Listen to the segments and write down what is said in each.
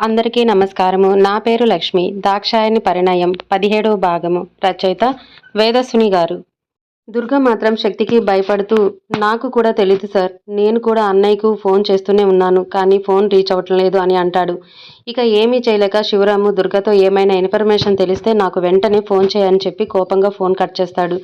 అందరికీ నమస్కారము. నా పేరు లక్ష్మి. దాక్షాయని పరిణయం పదిహేడవ భాగము. రచయిత వేదస్విని గారు. దుర్గ మాత్రం శక్తికి భయపడుతూ నాకు కూడా తెలియదు సార్. నేను కూడా అన్నయ్యకు ఫోన్ చేస్తూనే ఉన్నాను కానీ ఫోన్ రీచ్ అవ్వటం లేదు అని అంటాడు. ఇక ఏమీ చేయలేక శివరాము దుర్గతో ఏమైనా ఇన్ఫర్మేషన్ తెలిస్తే నాకు వెంటనే ఫోన్ చేయని చెప్పి కోపంగా ఫోన్ కట్ చేస్తాడు.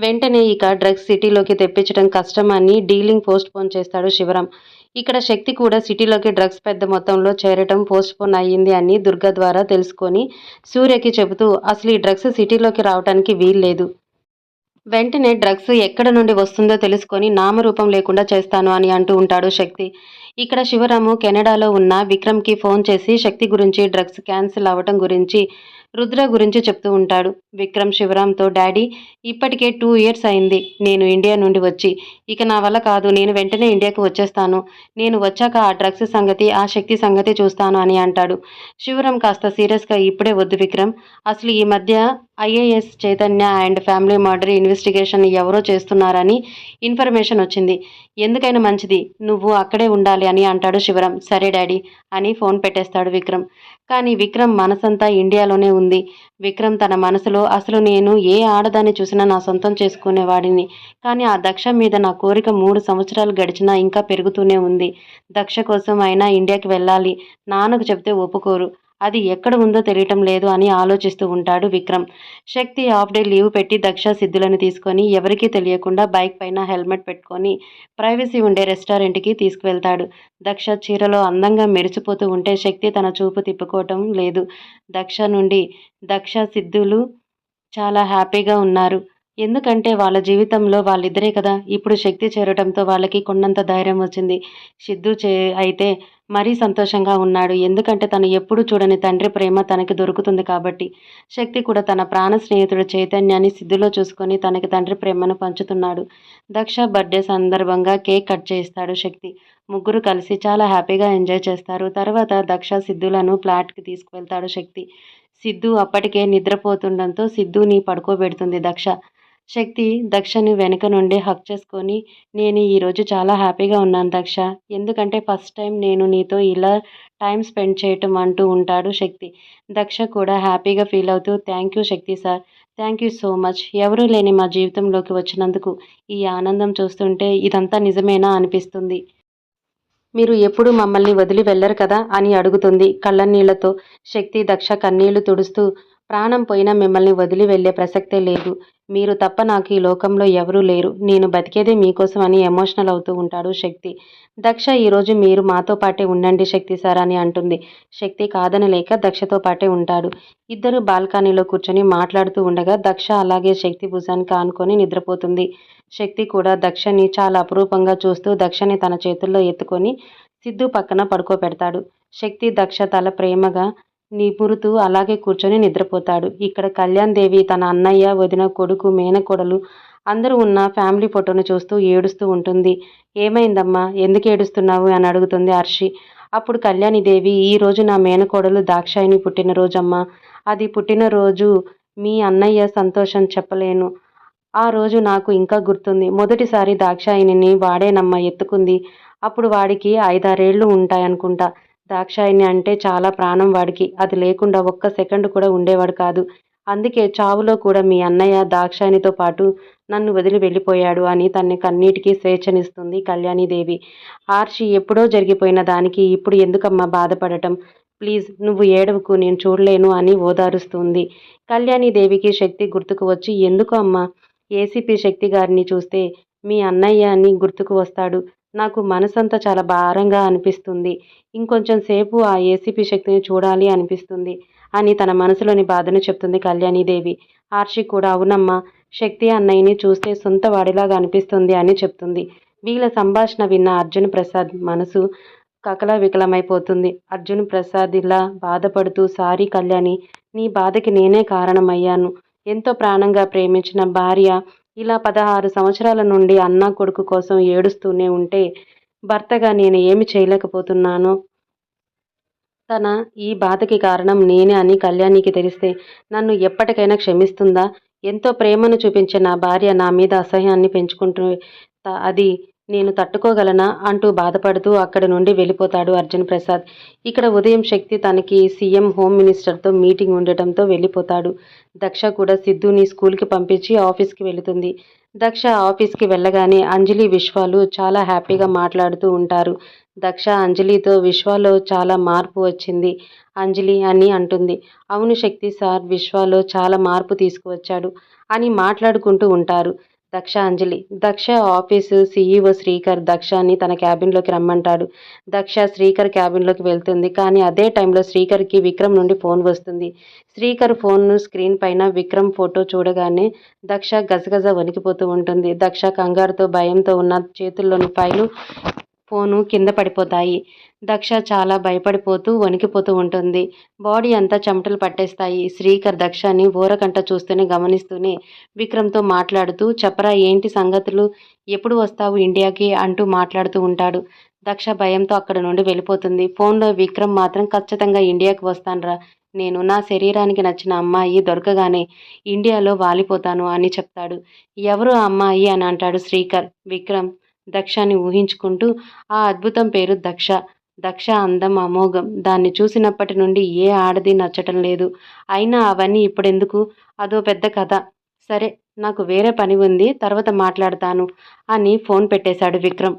వెంటనే ఇక డ్రగ్స్ సిటీలోకి తెప్పించడం కష్టం అని డీలింగ్ పోస్ట్ పోన్ చేస్తాడు శివరాం. ఇక్కడ శక్తి కూడా సిటీలోకి డ్రగ్స్ పెద్ద మొత్తంలో చేరటం పోస్ట్ పోన్ అయ్యింది అని దుర్గ ద్వారా తెలుసుకొని సూర్యకి చెబుతూ అసలు ఈ డ్రగ్స్ సిటీలోకి రావడానికి వీల్లేదు. వెంటనే డ్రగ్స్ ఎక్కడ నుండి వస్తుందో తెలుసుకొని నామరూపం లేకుండా చేస్తాను అని అంటూ ఉంటాడు శక్తి. ఇక్కడ శివరాము కెనడాలో ఉన్న విక్రమ్కి ఫోన్ చేసి శక్తి గురించి డ్రగ్స్ క్యాన్సిల్ అవ్వటం గురించి రుద్ర గురించి చెప్తూ ఉంటాడు. విక్రమ్ శివరామ్తో డాడీ ఇప్పటికే టూ ఇయర్స్ అయింది. నేను ఇండియా నుండి వచ్చి. ఇక నా వల్ల కాదు. నేను వెంటనే ఇండియాకు వచ్చేస్తాను. నేను వచ్చాక ఆ డ్రగ్స్ సంగతి ఆ శక్తి సంగతి చూస్తాను అని అంటాడు. శివరామ్ కాస్త సీరియస్గా ఇప్పుడే వద్దు విక్రమ్. అసలు ఈ మధ్య IAS Chaitanya and family murder investigation ఎవరో చేస్తున్నారని ఇన్ఫర్మేషన్ వచ్చింది. ఎందుకైనా మంచిది. నువ్వు అక్కడే ఉండాలి అని అంటాడు శివరాం. సరే డాడీ అని ఫోన్ పెట్టేస్తాడు విక్రమ్. కానీ విక్రమ్ మనసంతా ఇండియాలోనే ఉంది. విక్రమ్ తన మనసులో అసలు నేను ఏ ఆడదాన్ని చూసినా నా సొంతం చేసుకునేవాడిని. కానీ ఆ దక్ష మీద నా కోరిక మూడు సంవత్సరాలు గడిచినా ఇంకా పెరుగుతూనే ఉంది. దక్ష కోసం అయినా ఇండియాకి వెళ్ళాలి. నాన్నకు చెప్తే ఒప్పుకోరు. అది ఎక్కడ ఉందో తెలియటం లేదు అని ఆలోచిస్తూ ఉంటాడు Vikram. Shakti half day leave పెట్టి దక్ష సిద్ధులను తీసుకొని ఎవరికీ తెలియకుండా బైక్ పైన హెల్మెట్ పెట్టుకొని ప్రైవసీ ఉండే రెస్టారెంట్కి తీసుకువెళ్తాడు. దక్ష చీరలో అందంగా మెరిసిపోతూ ఉంటే శక్తి తన చూపు తిప్పుకోవటం లేదు. దక్ష నుండి దక్ష సిద్ధులు చాలా హ్యాపీగా ఉన్నారు. ఎందుకంటే వాళ్ళ జీవితంలో వాళ్ళిద్దరే కదా. ఇప్పుడు శక్తి చేరటంతో వాళ్ళకి కొన్నంత ధైర్యం వచ్చింది. సిద్ధు చే అయితే మరీ సంతోషంగా ఉన్నాడు. ఎందుకంటే తను ఎప్పుడు చూడని తండ్రి ప్రేమ తనకి దొరుకుతుంది కాబట్టి. శక్తి కూడా తన ప్రాణ స్నేహితుడు చైతన్యాన్ని సిద్ధులో చూసుకొని తనకి తండ్రి ప్రేమను పంచుతున్నాడు. దక్ష బర్త్డే సందర్భంగా కేక్ కట్ చేస్తాడు శక్తి. ముగ్గురు కలిసి చాలా హ్యాపీగా ఎంజాయ్ చేస్తారు. తర్వాత దక్ష సిద్ధులను ఫ్లాట్కి తీసుకువెళ్తాడు శక్తి. సిద్ధు అప్పటికే నిద్రపోతుండడంతో సిద్ధుని పడుకోబెడుతుంది దక్ష. శక్తి దక్షని వెనుక నుండి హక్ చేసుకొని నేను ఈరోజు చాలా హ్యాపీగా ఉన్నాను దక్ష. ఎందుకంటే ఫస్ట్ టైం నేను నీతో ఇలా టైం స్పెండ్ చేయటం అంటూ ఉంటాడు శక్తి. దక్ష కూడా హ్యాపీగా ఫీల్ అవుతూ thank you Shakti sir. Thank you so much. ఎవరూ లేని మా జీవితంలోకి వచ్చినందుకు ఈ ఆనందం చూస్తుంటే ఇదంతా నిజమేనా అనిపిస్తుంది. మీరు ఎప్పుడు మమ్మల్ని వదిలి వెళ్ళరు కదా? అని అడుగుతుంది కళ్ళనీళ్ళతో శక్తి దక్ష కన్నీళ్ళు తుడుస్తూ ప్రాణం పోయినా మిమ్మల్ని వదిలి వెళ్ళే ప్రసక్తే లేదు. మీరు తప్ప నాకు ఈ లోకంలో ఎవరూ లేరు. నేను బతికేదే మీకోసం అని ఎమోషనల్ అవుతూ ఉంటాడు శక్తి. దక్ష ఈరోజు మీరు మాతో పాటే ఉండండి శక్తి సార్ అని అంటుంది. శక్తి కాదనలేక దక్షతో పాటే ఉంటాడు. ఇద్దరు బాల్కనీలో కూర్చొని మాట్లాడుతూ ఉండగా దక్ష అలాగే శక్తి భుజానికి ఆనుకొని నిద్రపోతుంది. శక్తి కూడా దక్షని చాలా అపురూపంగా చూస్తూ దక్షని తన చేతుల్లో ఎత్తుకొని సిద్ధు పక్కన పడుకోబెడతాడు. శక్తి దక్ష తల ప్రేమగా నిపురుతూ అలాగే కూర్చొని నిద్రపోతాడు. ఇక్కడ కళ్యాణ్ దేవి తన అన్నయ్య వదిన కొడుకు మేనకోడలు అందరూ ఉన్న ఫ్యామిలీ ఫోటోను చూస్తూ ఏడుస్తూ ఉంటుంది. ఏమైందమ్మా? ఎందుకు ఏడుస్తున్నావు? అని అడుగుతుంది హర్షి. అప్పుడు కళ్యాణి దేవి ఈ రోజు నా మేనకోడలు దాక్షాయిని పుట్టినరోజమ్మా. అది పుట్టినరోజు మీ అన్నయ్య సంతోషం చెప్పలేను. ఆ రోజు నాకు ఇంకా గుర్తుంది. మొదటిసారి దాక్షాయిని వాడేనమ్మ ఎత్తుకుంది. అప్పుడు వాడికి ఐదారేళ్ళు ఉంటాయనుకుంటా. దాక్షాయిని అంటే చాలా ప్రాణం వాడికి. అది లేకుండా ఒక్క సెకండ్ కూడా ఉండేవాడు కాదు. అందుకే చావులో కూడా మీ అన్నయ్య దాక్షాయినితో పాటు నన్ను వదిలి వెళ్ళిపోయాడు అని తన్ని కన్నీటికి స్వేచ్ఛనిస్తుంది కళ్యాణీదేవి. ఆర్షి ఎప్పుడో జరిగిపోయిన దానికి ఇప్పుడు ఎందుకమ్మా బాధపడటం? ప్లీజ్ నువ్వు ఏడవకు నేను చూడలేను అని ఓదారుస్తుంది. కళ్యాణీదేవికి శక్తి గుర్తుకు వచ్చి ఎందుకు అమ్మా? ఏసీపీ శక్తి గారిని చూస్తే మీ అన్నయ్య అని గుర్తుకు వస్తాడు. నాకు మనసంతా చాలా భారంగా అనిపిస్తుంది. ఇంకొంచెం సేపు ఆ ఏసీపీ శక్తిని చూడాలి అనిపిస్తుంది. అని తన మనసులోని బాధను చెప్తుంది కళ్యాణీదేవి. ఆర్షి కూడా అవునమ్మా శక్తి అన్నయ్యని చూస్తే సొంత వాడిలాగా అనిపిస్తుంది అని చెప్తుంది. వీళ్ళ సంభాషణ విన్న అర్జున్ ప్రసాద్ మనసు కకల వికలమైపోతుంది అర్జున్ ప్రసాద్ ఇలా బాధపడుతూ సారీ కళ్యాణి నీ బాధకి నేనే కారణమయ్యాను. ఎంతో ప్రాణంగా ప్రేమించిన భార్య ఇలా పదహారు సంవత్సరాల నుండి అన్న కొడుకు కోసం ఏడుస్తూనే ఉంటే భర్తగా నేను ఏమి చేయలేకపోతున్నానో? తన ఈ బాధకి కారణం నేనే అని కళ్యాణికి తెలిస్తే నన్ను ఎప్పటికైనా క్షమిస్తుందా? ఎంతో ప్రేమను చూపించే నా భార్య నా మీద అసహ్యాన్ని పెంచుకుంటూ అది నేను తట్టుకోగలనా? అంటూ బాధపడుతూ అక్కడి నుండి వెళ్ళిపోతాడు అర్జున్ ప్రసాద్. ఇక్కడ ఉదయం శక్తి తనకి సీఎం హోమ్ మినిస్టర్తో మీటింగ్ ఉండటంతో వెళ్ళిపోతాడు. దక్ష కూడా సిద్ధుని స్కూల్కి పంపించి ఆఫీస్కి వెళుతుంది. దక్ష ఆఫీస్కి వెళ్ళగానే అంజలి విశ్వాలు చాలా హ్యాపీగా మాట్లాడుతూ ఉంటారు. దక్ష అంజలితో విశ్వాలో చాలా మార్పు వచ్చింది. అంజలి అని అంటుంది. అవును శక్తి సార్ విశ్వాలో చాలా మార్పు తీసుకువచ్చాడు అని మాట్లాడుకుంటూ ఉంటారు. దక్ష అంజలి దక్ష ఆఫీసు సీఈఓ శ్రీకర్ దక్షని తన క్యాబిన్లోకి రమ్మంటాడు. దక్ష శ్రీకర్ క్యాబిన్లోకి వెళ్తుంది. కానీ అదే టైంలో శ్రీకర్కి విక్రమ్ నుండి ఫోన్ వస్తుంది. శ్రీకర్ ఫోన్ను స్క్రీన్ పైన విక్రమ్ ఫోటో చూడగానే దక్ష గజగజ వణికిపోతూ ఉంటుంది. దక్ష కంగారుతో భయంతో ఉన్న చేతుల్లోని ఫైలు ఫోను కింద పడిపోతాయి. దక్ష చాలా భయపడిపోతూ వణికిపోతూ ఉంటుంది. బాడీ అంతా చెమటలు పట్టేస్తాయి. శ్రీకర్ దక్షని ఊరకంట చూస్తూనే గమనిస్తూనే విక్రమ్తో మాట్లాడుతూ చెప్పరా ఏంటి సంగతులు? ఎప్పుడు వస్తావు ఇండియాకి? అంటూ మాట్లాడుతూ ఉంటాడు. దక్ష భయంతో అక్కడ నుండి వెళ్ళిపోతుంది. ఫోన్లో విక్రమ్ మాత్రం ఖచ్చితంగా ఇండియాకి వస్తానరా. నేను నా శరీరానికి నచ్చిన అమ్మాయి దొరకగానే ఇండియాలో వాలిపోతాను అని చెప్తాడు. ఎవరు అమ్మాయి? అని అంటాడు శ్రీకర్. విక్రమ్ దక్షని ఊహించుకుంటూ ఆ అద్భుతం పేరు దక్ష. దక్ష అందం అమోఘం. దాన్ని చూసినప్పటి నుండి ఏ ఆడది నచ్చటం లేదు. అయినా అవన్నీ ఇప్పుడెందుకు? అదో పెద్ద కథ. సరే నాకు వేరే పని ఉంది తర్వాత మాట్లాడతాను అని ఫోన్ పెట్టేశాడు విక్రమ్.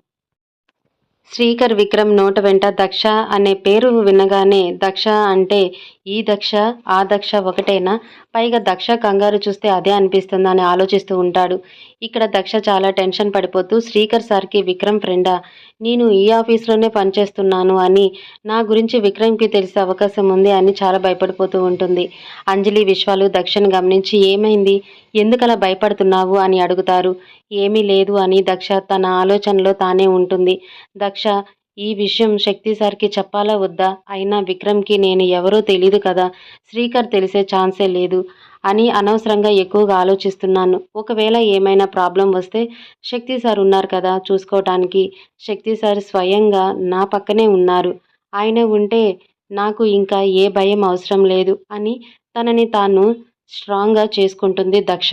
శ్రీకర్ విక్రమ్ నోట వెంట దక్ష అనే పేరు వినగానే దక్ష అంటే ఈ దక్ష ఆ దక్ష ఒకటేనా? పైగా దక్ష కంగారు చూస్తే అదే అనిపిస్తుందని అని ఆలోచిస్తూ ఉంటాడు. ఇక్కడ దక్ష చాలా టెన్షన్ పడిపోతూ శ్రీకర్ సార్కి విక్రమ్ ఫ్రెండా నేను ఈ ఆఫీస్లోనే పనిచేస్తున్నాను అని నా గురించి విక్రమ్కి తెలిసే అవకాశం ఉంది అని చాలా భయపడిపోతూ ఉంటుంది. అంజలి విశ్వాలు దక్షను గమనించి ఏమైంది? ఎందుకలా భయపడుతున్నావు అని అడుగుతారు. ఏమీ లేదు అని దక్ష తన ఆలోచనలో తానే ఉంటుంది. దక్ష ఈ విషయం శక్తి సార్కి చెప్పాలా వద్దా? అయినా విక్రమ్కి నేను ఎవరో తెలీదు కదా. శ్రీకర్ తెలిసే ఛాన్సే లేదు అని అనవసరంగా ఎక్కువగా ఆలోచిస్తున్నాను. ఒకవేళ ఏమైనా ప్రాబ్లం వస్తే శక్తి సార్ ఉన్నారు కదా చూసుకోవటానికి శక్తి సార్ స్వయంగా నా పక్కనే ఉన్నారు. ఆయన ఉంటే నాకు ఇంకా ఏ భయం అవసరం లేదు అని తనని తాను స్ట్రాంగ్గా చేసుకుంటుంది దక్ష.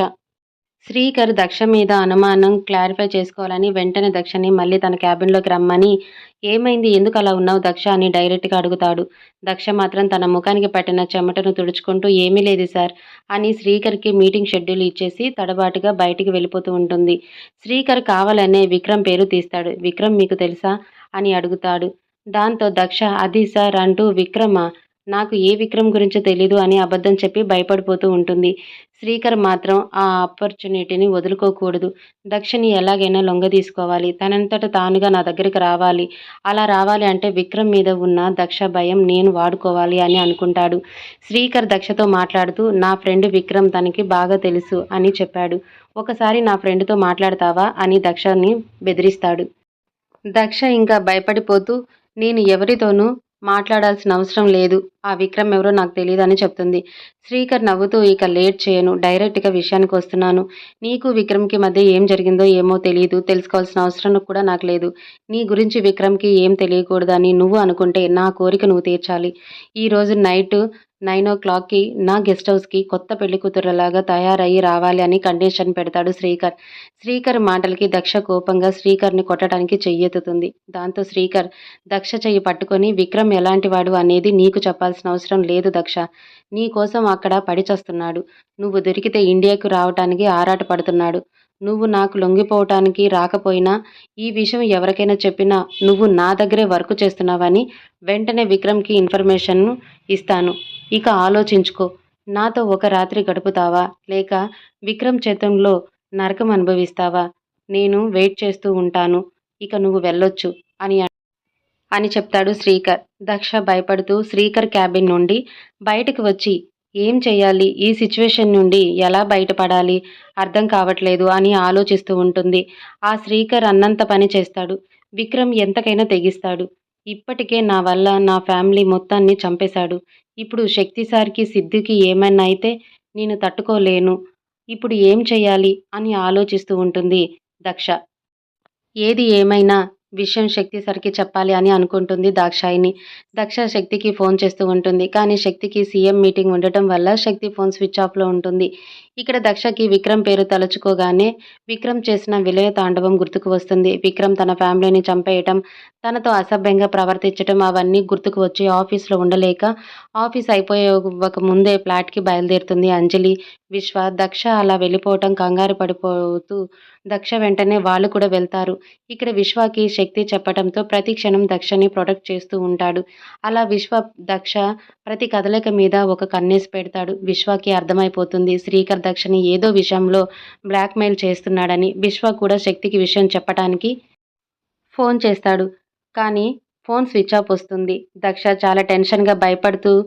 శ్రీకర్ దక్ష మీద అనుమానం క్లారిఫై చేసుకోవాలని వెంటనే దక్షని మళ్ళీ తన క్యాబిన్లోకి రమ్మని ఏమైంది? ఎందుకు అలా ఉన్నావు దక్ష? అని డైరెక్ట్గా అడుగుతాడు. దక్ష మాత్రం తన ముఖానికి పట్టిన చెమటను తుడుచుకుంటూ ఏమీ లేదు సార్ అని శ్రీకర్కి మీటింగ్ షెడ్యూల్ ఇచ్చేసి తడబాటుగా బయటికి వెళ్ళిపోతూ ఉంటుంది. శ్రీకర్ కావాలనే విక్రమ్ పేరు తీస్తాడు. విక్రమ్ మీకు తెలుసా? అని అడుగుతాడు. దాంతో దక్ష అది సార్ అంటూ విక్రమ? నాకు ఏ విక్రమ్ గురించో తెలీదు అని అబద్ధం చెప్పి భయపడిపోతూ ఉంటుంది. శ్రీకర్ మాత్రం ఆ ఆపర్చునిటీని వదులుకోకూడదు. దక్షని ఎలాగైనా లొంగ తీసుకోవాలి. తనంతట తానుగా నా దగ్గరికి రావాలి. అలా రావాలి అంటే విక్రమ్ మీద ఉన్న దక్ష భయం నేను వాడుకోవాలి అని అనుకుంటాడు. శ్రీకర్ దక్షతో మాట్లాడుతూ నా ఫ్రెండ్ విక్రమ్ తనకి బాగా తెలుసు అని చెప్పాడు. ఒకసారి నా ఫ్రెండ్తో మాట్లాడతావా? అని దక్షని బెదిరిస్తాడు. దక్ష ఇంకా భయపడిపోతూ నేను ఎవరితోనూ మాట్లాడాల్సిన అవసరం లేదు. ఆ విక్రమ్ ఎవరో నాకు తెలియదు అని చెప్తుంది. శ్రీకర్ నవ్వుతూ ఇక లేట్ చేయను. డైరెక్ట్గా విషయానికి వస్తున్నాను. నీకు విక్రమ్కి మధ్య ఏం జరిగిందో ఏమో తెలియదు తెలుసుకోవాల్సిన అవసరం కూడా నాకు లేదు. నీ గురించి విక్రమ్కి ఏం తెలియకూడదని నువ్వు అనుకుంటే నా కోరిక నువ్వు తీర్చాలి. ఈరోజు నైట్ నైన్ ఓ క్లాక్కి నా గెస్ట్ హౌస్కి కొత్త పెళ్ళి కూతురులాగా తయారయ్యి రావాలి అని కండిషన్ పెడతాడు శ్రీకర్. శ్రీకర్ మాటలకి దక్ష కోపంగా శ్రీకర్ని కొట్టడానికి చెయ్యెత్తుతుంది. దాంతో శ్రీకర్ దక్ష చెయ్యి పట్టుకొని విక్రమ్ ఎలాంటి వాడు అనేది నీకు చెప్పాల్సిన అవసరం లేదు దక్ష. నీ కోసం అక్కడ పడిచస్తున్నాడు నువ్వు దొరికితే ఇండియాకు రావటానికి ఆరాట పడుతున్నాడు నువ్వు నాకు లొంగిపోవటానికి రాకపోయినా ఈ విషయం ఎవరికైనా చెప్పినా నువ్వు నా దగ్గరే వర్క్ చేస్తున్నావని వెంటనే విక్రమ్కి ఇన్ఫర్మేషన్ను ఇస్తాను. ఇక ఆలోచించుకో. నాతో ఒక రాత్రి గడుపుతావా? లేక విక్రమ్ చేతంలో నరకం అనుభవిస్తావా? నేను వెయిట్ చేస్తూ ఉంటాను. ఇక నువ్వు వెళ్ళొచ్చు అని అని చెప్తాడు శ్రీకర్. దక్ష భయపడుతూ శ్రీకర్ క్యాబిన్ నుండి బయటకు వచ్చి ఏం చేయాలి ఈ సిచ్యువేషన్ నుండి ఎలా బయటపడాలి? అర్థం కావట్లేదు అని ఆలోచిస్తూ ఉంటుంది. ఆ శ్రీకర్ అన్నంత పని చేస్తాడు. విక్రమ్ ఎంతకైనా తెగిస్తాడు. ఇప్పటికే నా వల్ల నా ఫ్యామిలీ మొత్తాన్ని చంపేశాడు. ఇప్పుడు శక్తి సార్కి సిద్ధికి ఏమైనా అయితే నేను తట్టుకోలేను. ఇప్పుడు ఏం చేయాలి అని ఆలోచిస్తూ ఉంటుంది దక్ష. ఏది ఏమైనా విషయం శక్తి సరికి చెప్పాలి అని అనుకుంటుంది దాక్షాయిని. దక్ష శక్తికి ఫోన్ చేస్తూ ఉంటుంది. కానీ శక్తికి సీఎం మీటింగ్ ఉండటం వల్ల శక్తి ఫోన్ స్విచ్ ఆఫ్లో ఉంటుంది. ఇక్కడ దక్షకి విక్రమ్ పేరు తలుచుకోగానే విక్రమ్ చేసిన విలయ తాండవం గుర్తుకు వస్తుంది. విక్రమ్ తన ఫ్యామిలీని చంపేయటం తనతో అసభ్యంగా ప్రవర్తించడం అవన్నీ గుర్తుకు వచ్చి ఆఫీస్లో ఉండలేక ఆఫీస్ అయిపోయే ఒక ముందే ఫ్లాట్కి బయలుదేరుతుంది అంజలి విశ్వ. దక్ష అలా వెళ్ళిపోవటం కంగారు పడిపోతూ దక్ష వెంటనే వాళ్ళు కూడా వెళ్తారు. ఇక్కడ విశ్వకి శక్తి చెప్పడంతో ప్రతి క్షణం దక్షని ప్రొటెక్ట్ చేస్తూ ఉంటాడు. అలా విశ్వ దక్ష ప్రతి కదలిక మీద ఒక కన్నేసి పెడతాడు. విశ్వకి అర్థమైపోతుంది. శ్రీకర్ దక్షని ఏదో విషయంలో బ్లాక్మెయిల్ చేస్తున్నాడని విశ్వ కూడా శక్తికి విషయం చెప్పడానికి ఫోన్ చేస్తాడు. కానీ ఫోన్ స్విచ్ ఆఫ్ వస్తుంది. దక్ష చాలా టెన్షన్గా భయపడుతూ